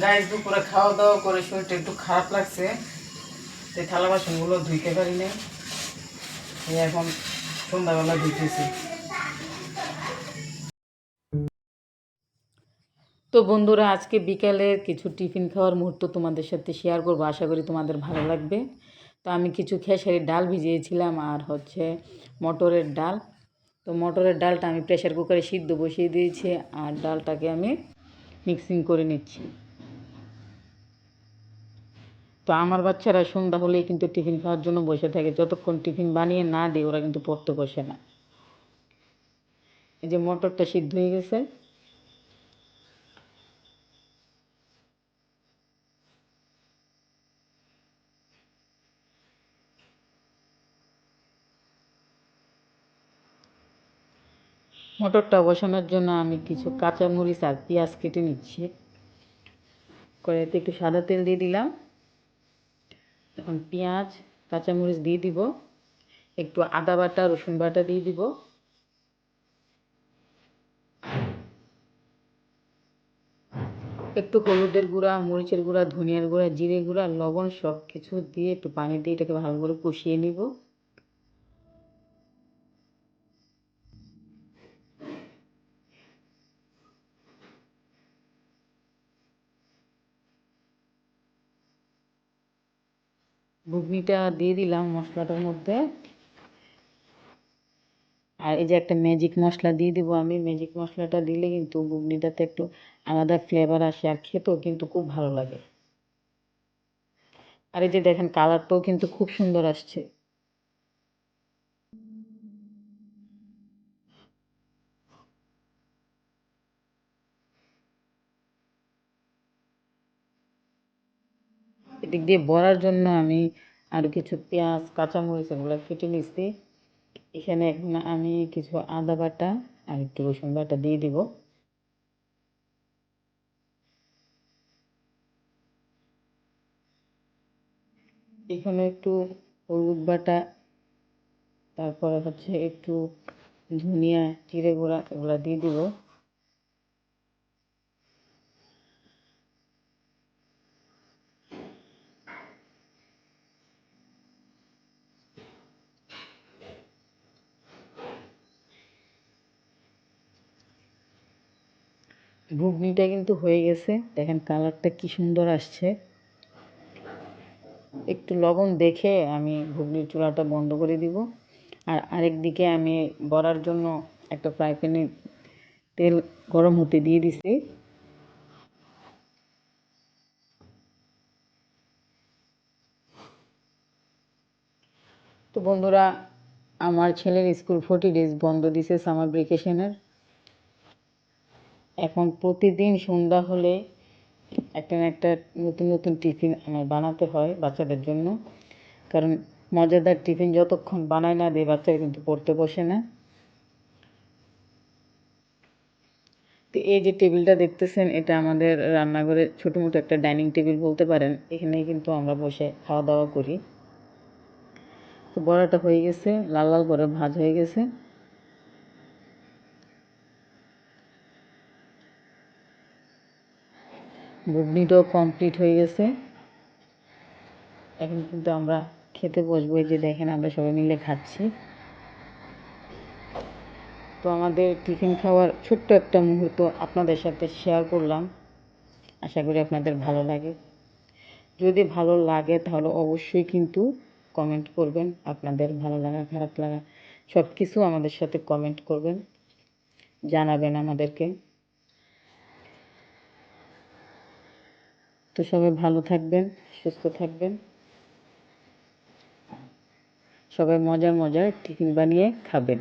Guys দুপুরে খাওয়া দাওয়া করে শরীরটা একটু খারাপ লাগছে। সেই থালা বাসনগুলো ধুইতে পারি নাই। এখন সন্ধ্যাবেলা ধুইতেছি। তো বন্ধুরা, আজকে বিকালের কিছু টিফিন খাওয়ার মুহূর্ত তোমাদের সাথে শেয়ার করব। আশা করি তোমাদের ভালো লাগবে। তো আমি কিছু খেসারির ডাল ভিজিয়েছিলাম আর হচ্ছে মটরের ডাল। তো মটরের ডালটা আমি প্রেশার কুকারে সিদ্ধ বসিয়ে দিয়েছি আর ডালটাকে আমি মিক্সিং করে নিচ্ছি। তো আমার বাচ্চারা সন্ধ্যা হলেই কিন্তু টিফিন খাওয়ার জন্য বসে থাকে। যতক্ষণ টিফিন বানিয়ে না দিই ওরা কিন্তু পড়তে বসে না। এই যে মটরটা সিদ্ধ হয়ে গেছে। মটরটা বসানোর জন্য আমি কিছু কাঁচামরিচ আর পেঁয়াজ কেটে নিচ্ছি। কড়াইতে একটু সাদা তেল দিয়ে দিলাম। এখন পেঁয়াজ, কাঁচামরিচ দিয়ে দিব। একটু আদা বাটা, রসুন বাটা দিয়ে দিব। একটু হলুদের গুঁড়া, মরিচের গুঁড়া, ধনিয়ার গুঁড়া জিরে গুঁড়া, লবণ সব কিছু দিয়ে একটু পানি দিয়ে এটাকে ভালো করে কষিয়ে নিব। ঘুগনিটা দিয়ে দিলাম মশলাটার মধ্যে। আর এই যে একটা ম্যাজিক মশলা দিয়ে দিব আমি। ম্যাজিক মশলাটা দিলে কিন্তু ঘুগনিটাতে একটু আলাদা ফ্লেভার আসে আর খেতেও কিন্তু খুব ভালো লাগে। আর এই যে দেখেন কালারটাও কিন্তু খুব সুন্দর আসছে। এদিক দিয়ে বড়ার জন্য আমি আরও কিছু পেঁয়াজ, কাঁচামরিচ এগুলো কেটে নিচ্ছি। এখানে এখন আমি কিছু আদা বাটা আর একটু রসুন বাটা দিয়ে দিব। এখানে একটু হলুদ বাটা, তারপরে হচ্ছে একটু ধনিয়া, জিরে গুঁড়া এগুলো দিয়ে দিব। ঘুগনিটা কিন্তু হয়ে গেছে। দেখেন কালারটা কি সুন্দর আসছে। একটু লবণ দেখে আমি ঘুগনির চুলাটা বন্ধ করে দিব। আর আরেক দিকে আমি বড়ার জন্য একটা ফ্রাই প্যানে তেল গরম হতে দিয়ে দিছি। তো বন্ধুরা, আমার ছেলের স্কুল ফোর্টি ডেজ বন্ধ দিছে সামার ভ্যাকেশনের এখন প্রতিদিন সন্ধ্যা হলে একটা না একটা নতুন নতুন টিফিন আমার বানাতে হয় বাচ্চাদের জন্য। কারণ মজাদার টিফিন যতক্ষণ বানায় না দেয় বাচ্চারা কিন্তু পড়তে বসে না। তো এই যে টেবিলটা দেখতেছেন, এটা আমাদের রান্নাঘরে ছোটো মোটো একটা ডাইনিং টেবিল বলতে পারেন। এখানেই কিন্তু আমরা বসে খাওয়া দাওয়া করি। তো বড়াটা হয়ে গেছে, লাল লাল করে ভাজ হয়ে গেছে। ঘুগনিটাও কমপ্লিট হয়ে গেছে। এখন কিন্তু আমরা খেতে বসবো যে দেখেন আমরা সবাই মিলে খাচ্ছি। তো আমাদের টিফিন খাওয়ার ছোট্ট একটা মুহূর্ত আপনাদের সাথে শেয়ার করলাম। আশা করি আপনাদের ভালো লাগে। যদি ভালো লাগে তাহলে অবশ্যই কিন্তু কমেন্ট করবেন। আপনাদের ভালো লাগা, খারাপ লাগা সব কিছু আমাদের সাথে কমেন্ট করবেন। জানাবেন আমাদেরকে। তো সবাই ভালো থাকবেন সুস্থ থাকবেন। সবাই মজার মজার টিফিন বানিয়ে খাবেন।